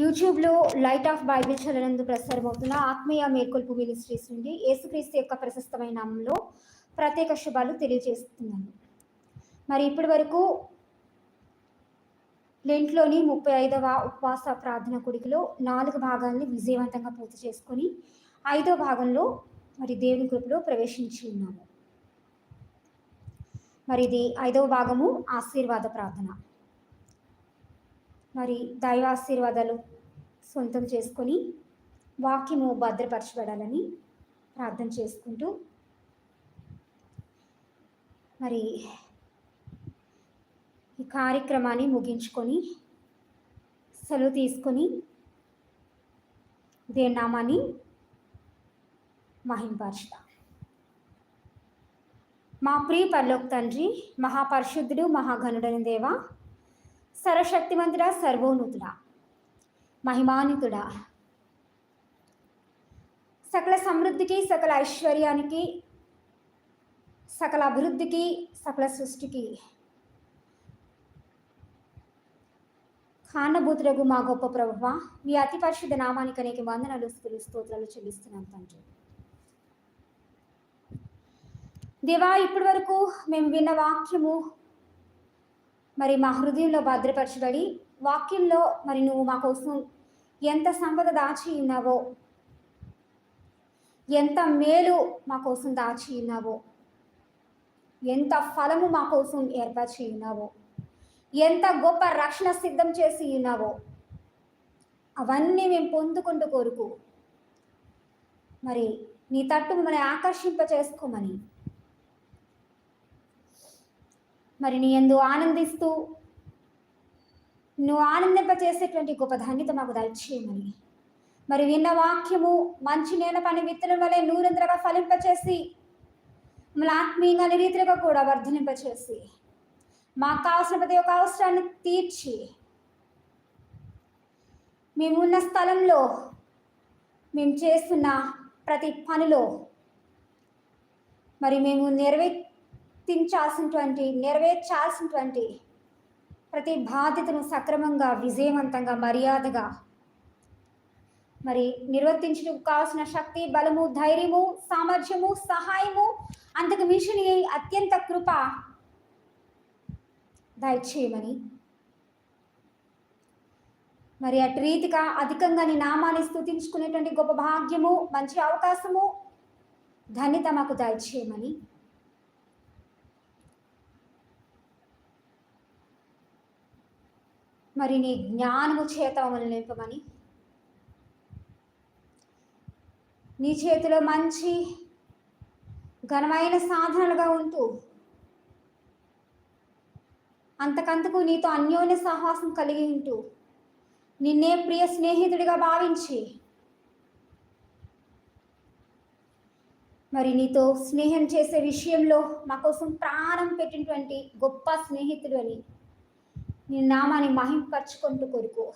యూట్యూబ్లో light of Bible చదవనందు ప్రసారమవుతున్న ఆత్మీయ మేల్కొల్పు మినిస్ట్రీస్ నుండి యేసుక్రీస్తు యొక్క ప్రశస్తమైన నామంలో ప్రత్యేక శుభాలు తెలియజేస్తున్నాను. మరి ఇప్పటి వరకు లెంట్లోని ముప్పై ఐదవ ఉపవాస ప్రార్థన కొడుకులో నాలుగు భాగాల్ని విజయవంతంగా పూర్తి చేసుకొని ఐదో భాగంలో మరి దేవుని కృపలో ప్రవేశించి ఉన్నాము. మరి ఇది ఐదవ భాగము ఆశీర్వాద ప్రార్థన. మరి దైవ ఆశీర్వాదాలు సొంతం చేసుకొని వాక్యము భద్రపరచబడాలని ప్రార్థన చేసుకుంటూ మరి ఈ కార్యక్రమాన్ని ముగించుకొని సెలవు తీసుకొని దేని నామాన్ని మహింపరచుదాం మా ప్రియ పరలోక తండ్రి మహాపరిశుద్ధుడు మహాగణుడని దేవ సర్వశక్తివంతుడా సర్వోన్నతుడ మహిమానితుడా సకల సమృద్ధికి సకల ఐశ్వర్యానికి సకల అభివృద్ధికి సకల సృష్టికి. కానభూతులకు మా గొప్ప ప్రభువ మీ అతి పరిశుద్ధ నామానికి అనేక వందనాలు స్థుతులు స్తోత్రాలు చెల్లిస్తున్నాం తండ్రి. దేవా ఇప్పటి వరకు మేము విన్న వాక్యము మరి మా హృదయంలో భద్రపరచబడి వాక్యంలో మరి నువ్వు మా కోసం ఎంత సంపద దాచి ఉన్నావో ఎంత మేలు మా కోసం దాచి ఉన్నావో ఎంత ఫలము మా కోసం ఏర్పరిచి ఉన్నావో ఎంత గొప్ప రక్షణ సిద్ధం చేసి ఉన్నావో అవన్నీ మేము పొందుకుంటూ కోరుకు మరి నీ తట్టు మమ్మల్ని ఆకర్షింప చేసుకోమని మరి నీ ఎందు ఆనందిస్తూ నువ్వు ఆనందింప చేసేటువంటి గొప్ప ధన్యత మాకు దయచేయమని. మరి విన్న వాక్యము మంచి నేల పని విత్తనం వలె నూరంతరగా ఫలింపచేసి మన ఆత్మీయంగా రీతిగా కూడా వర్ధనింపచేసి మాకు కావాల్సిన ప్రతి ఒక్క అవసరాన్ని తీర్చి మేమున్న స్థలంలో మేము చేస్తున్న ప్రతి పనిలో మరి మేము నెరవే గుర్తించాల్సినటువంటి నెరవేర్చాల్సినటువంటి ప్రతి బాధ్యతను సక్రమంగా విజయవంతంగా మర్యాదగా మరి నిర్వర్తించడం కావాల్సిన శక్తి బలము ధైర్యము సామర్థ్యము సహాయము అంతకు మించిన అత్యంత కృప దయచేయమని. మరి అటు రీతిగా అధికంగా నీ నామాన్ని స్థుతించుకునేటువంటి గొప్ప భాగ్యము మంచి అవకాశము ధన్యత మాకు దయచేయమని. మరి నీ జ్ఞానము చేత మమ్మల్ని నింపమని. నీ చేతిలో మంచి ఘనమైన సాధనలుగా ఉంటూ అంతకంతకు నీతో అన్యోన్య సాహసం కలిగి ఉంటూ నిన్నే ప్రియ స్నేహితుడిగా భావించి మరి నీతో స్నేహం చేసే విషయంలో మా కోసం ప్రాణం పెట్టినటువంటి గొప్ప స్నేహితుడు అని నీ నామాన్ని మహింపరచుకుంటూ కొరకు.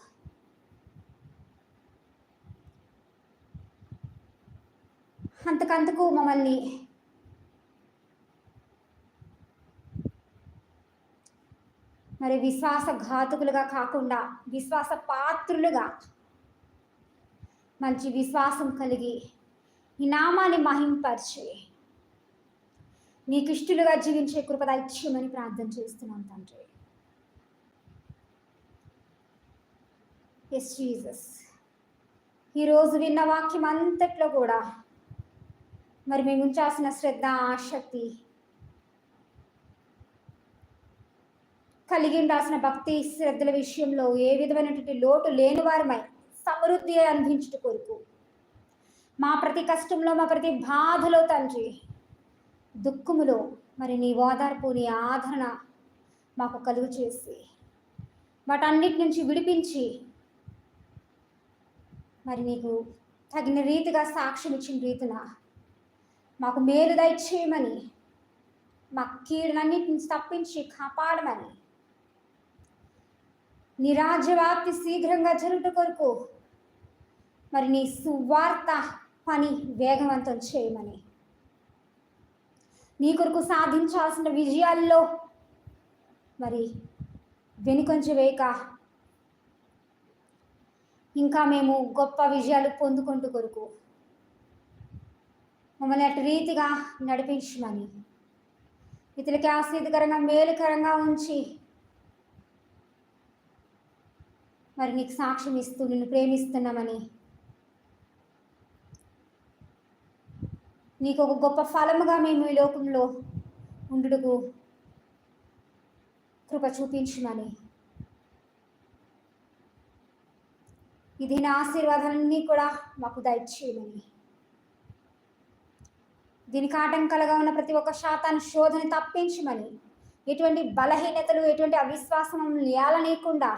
అంతకంతకు మమ్మల్ని మరి విశ్వాస ఘాతుకులుగా కాకుండా విశ్వాస పాత్రులుగా మంచి విశ్వాసం కలిగి ఈ నామాన్ని మహింపరిచి నీకు ఇష్టలుగా జీవించే కృపద ఇచ్చేయమని ప్రార్థన చేస్తున్నాను తండ్రి. ఎస్ జీసస్ ఈరోజు విన్న వాక్యం అంతట్లో కూడా మరి మేము ఉంచాల్సిన శ్రద్ధ ఆసక్తి కలిగి ఉండాల్సిన భక్తి శ్రద్ధల విషయంలో ఏ విధమైనటువంటి లోటు లేని వారమై సమృద్ధి అందించుట కొరకు. మా ప్రతి కష్టంలో మా ప్రతి బాధలో తండ్రి దుఃఖములో మరి నీ ఓదార్పు నీ ఆదరణ మాకు కలుగు చేసి వాటన్నిటి నుంచి విడిపించి మరి నీకు తగిన రీతిగా సాక్ష్యం ఇచ్చిన రీతిన? మాకు మేలు దయచేయమని మా కీడులన్నింటిని తప్పించి కాపాడమని. నీ రాజ్యవ్యాప్తి శీఘ్రంగా జరుగుట కొరకు మరి నీ సువార్త పని వేగవంతం చేయమని. నీ కొరకు సాధించాల్సిన విజయాల్లో మరి వెనుకొంచ వేయక ఇంకా మేము గొప్ప విజయాలు పొందుకుంటూ కొరకు మమ్మల్ని అటు రీతిగా నడిపించమని. ఇతరులకి ఆశ్రీతకరంగా మేలుకరంగా ఉంచి మరి నీకు సాక్ష్యం ఇస్తూ నిన్ను ప్రేమిస్తున్నామని. నీకు ఒక గొప్ప ఫలముగా మేము ఈ లోకంలో ఉండుటకు కృప చూపించమని. ఇది నా ఆశీర్వాదాలన్నీ కూడా మాకు దయచేయమని. దీనికి ఆటంకాలుగా ఉన్న ప్రతి ఒక్క శాతాన్ని శోధన తప్పించమని ఎటువంటి బలహీనతలు ఎటువంటి అవిశ్వాసం లేలనీయకుండా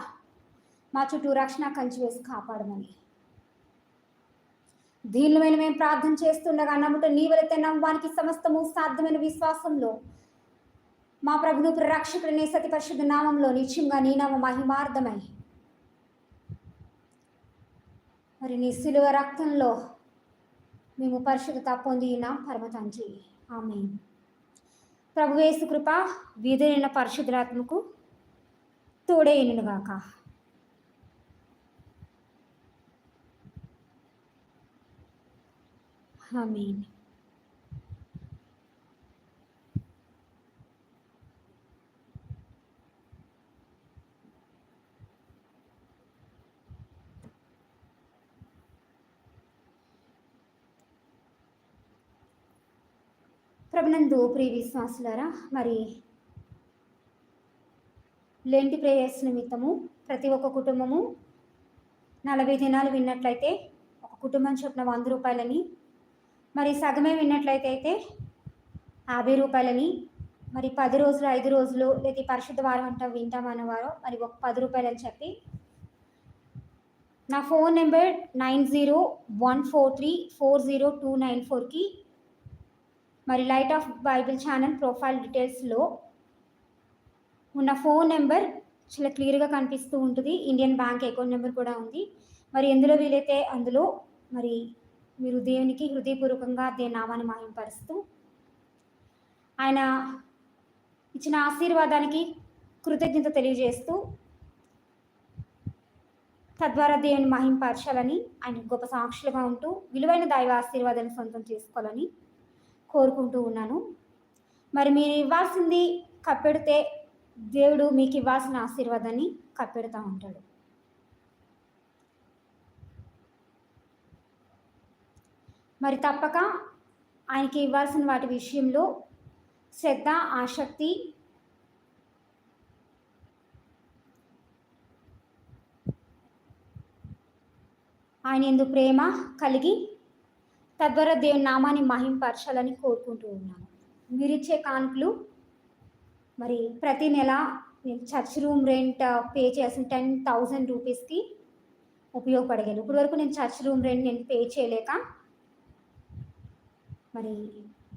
మా చుట్టూ రక్షణ కంచి వేసి కాపాడమని. దీనిమైన మేము ప్రార్థన చేస్తుండగా నమ్ముట నీవలైతే నమ్మడానికి సమస్తము సాధ్యమైన విశ్వాసంలో మా ప్రభును రక్షకుడిని సతి పరిశుద్ధ నామంలో నిత్యంగా నీ నామ మహిమార్థమై మరి నీ సిలువ రక్తంలో మేము పరిశుద్ధత పొందిన పరమతంచి ఆమె ప్రభువేసు కృప వీధైన పరిశుద్ధాత్మకు తోడేయనుగాక ఆమేన్. ప్రభునందు ప్రియ విశ్వాసులారా మరి లెంటి ప్రేయర్స్ నిమిత్తము ప్రతి ఒక్క కుటుంబము నలభై దినాలు విన్నట్లయితే ఒక కుటుంబం చొప్పున వంద రూపాయలని మరి సగమే విన్నట్లయితే అయితే యాభై రూపాయలని మరి పది రోజులు ఐదు రోజులు లేదా పరిశుద్ధ వారం అంటాం వింటామన్నవారు మరి ఒక పది రూపాయలని చెప్పి నా phone number nine zero one four three four zero two nine ఫోర్కి మరి light of Bible channel profile డీటెయిల్స్లో ఉన్న ఫోన్ నెంబర్ చాలా క్లియర్గా కనిపిస్తూ ఉంటుంది. ఇండియన్ బ్యాంక్ అకౌంట్ నెంబర్ కూడా ఉంది. మరి ఎందులో వీలైతే అందులో మరి మీరు దేవునికి హృదయపూర్వకంగా దేని నామాన్ని మాయంపరుస్తూ ఆయన ఇచ్చిన ఆశీర్వాదానికి కృతజ్ఞత తెలియజేస్తూ తద్వారా దేవుని మహింపరచాలని ఆయన గొప్ప సాక్షులుగా ఉంటూ విలువైన దైవ ఆశీర్వాదాన్ని సొంతం చేసుకోవాలని కోరుకుంటూ ఉన్నాను. మరి మీరు ఇవ్వాల్సింది కప్పెడితే దేవుడు మీకు ఇవ్వాల్సిన ఆశీర్వాదాన్ని కప్పెడుతూ ఉంటాడు. మరి తప్పక ఆయనకి ఇవ్వాల్సిన వాటి విషయంలో శ్రద్ధ ఆసక్తి ఆయన ఎందు ప్రేమ కలిగి తద్వారా దేవుని నామాన్ని మహింపరచాలని కోరుకుంటూ ఉన్నాను. మీరిచ్చే కానుకలు మరి ప్రతి నెల నేను చర్చ్ రూమ్ రెంట్ పే చేసిన టెన్ థౌజండ్ రూపీస్కి ఉపయోగపడగలను. ఇప్పటి వరకు నేను చర్చ్ రూమ్ రెంట్ నేను పే చేయలేక మరి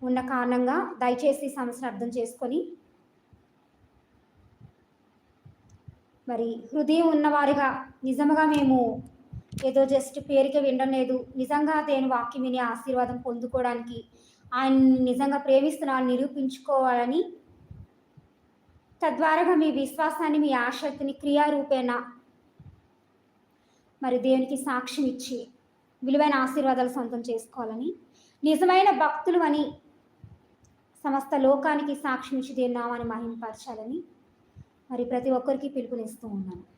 ఉన్న కారణంగా దయచేసి ఈ సమస్యను అర్థం చేసుకొని మరి హృదయం ఉన్నవారిగా నిజంగా మేము ఏదో జస్ట్ పేరుకే వినడం లేదు. నిజంగా దేని వాక్యం విని ఆశీర్వాదం పొందుకోవడానికి ఆయన నిజంగా ప్రేమిస్తున్నాను నిరూపించుకోవాలని తద్వారాగా మీ విశ్వాసాన్ని మీ ఆసక్తిని క్రియారూపేణ మరి దేవునికి సాక్ష్యం ఇచ్చి విలువైన ఆశీర్వాదాలు సొంతం చేసుకోవాలని నిజమైన భక్తులు అని సమస్త లోకానికి సాక్ష్యం ఇచ్చి దేవుని నామాన్ని మహింపరచాలని మరి ప్రతి ఒక్కరికి పిలుపునిస్తూ ఉన్నాను.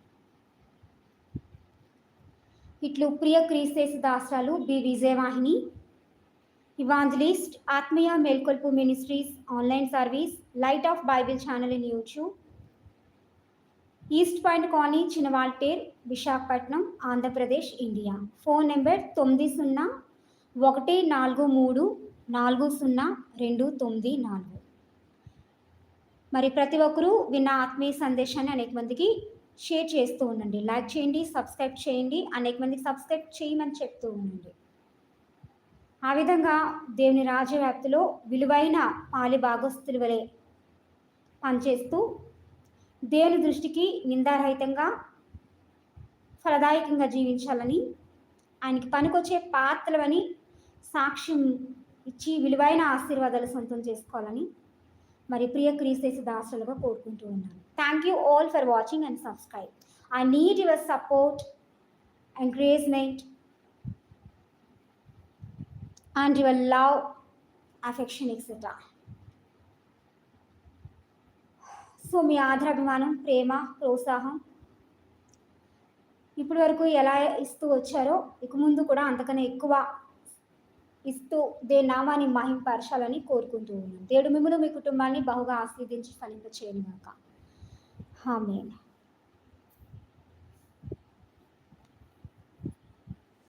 ఇట్లు ప్రియ క్రీస్తేసు దాసరాలు బి. విజయవాహిని. ఇవాంజలిస్ట్ ఆత్మీయ మేల్కొల్పు ministries online service light of Bible channel in YouTube East Point Colony Chinna Waltair Visakhapatnam Andhra Pradesh India. Phone number తొమ్మిది సున్నా ఒకటి నాలుగు మూడు నాలుగు సున్నా రెండు తొమ్మిది నాలుగు. మరి ప్రతి ఒక్కరూ విన్న ఆత్మీయ సందేశాన్ని అనేక మందికి షేర్ చేస్తూ ఉండండి. లైక్ చేయండి సబ్స్క్రైబ్ చేయండి అనేక మందికి సబ్స్క్రైబ్ చేయమని చెప్తూ ఉండండి. ఆ విధంగా దేవుని రాజ్యవ్యాప్తిలో విలువైన పాలి భాగస్తుల వలె పనిచేస్తూ దేవుని దృష్టికి నిందారహితంగా ఫలదాయకంగా జీవించాలని ఆయనకి పనికొచ్చే పాత్రలని సాక్ష్యం ఇచ్చి విలువైన ఆశీర్వాదాలు సొంతం చేసుకోవాలని మరి ప్రియ క్రీస్తు దాసులుగా కోరుకుంటూ ఉన్నాను thank you all for watching and subscribe I need your support encouragement and your love, affection, etc. So మీ ఆధారాభిమానం ప్రేమ ప్రోత్సాహం ఇప్పటి వరకు ఎలా ఇస్తూ వచ్చారో ఇక ముందు కూడా అంతకన్నా ఎక్కువ ఇస్తూ దే నామాన్ని మహింపరచాలని కోరుకుంటూ ఉన్నాను దేవుడు మిమ్మల్ని మీ కుటుంబాన్ని బహుగా ఆస్వాదించి ఫలింపచేయను గాక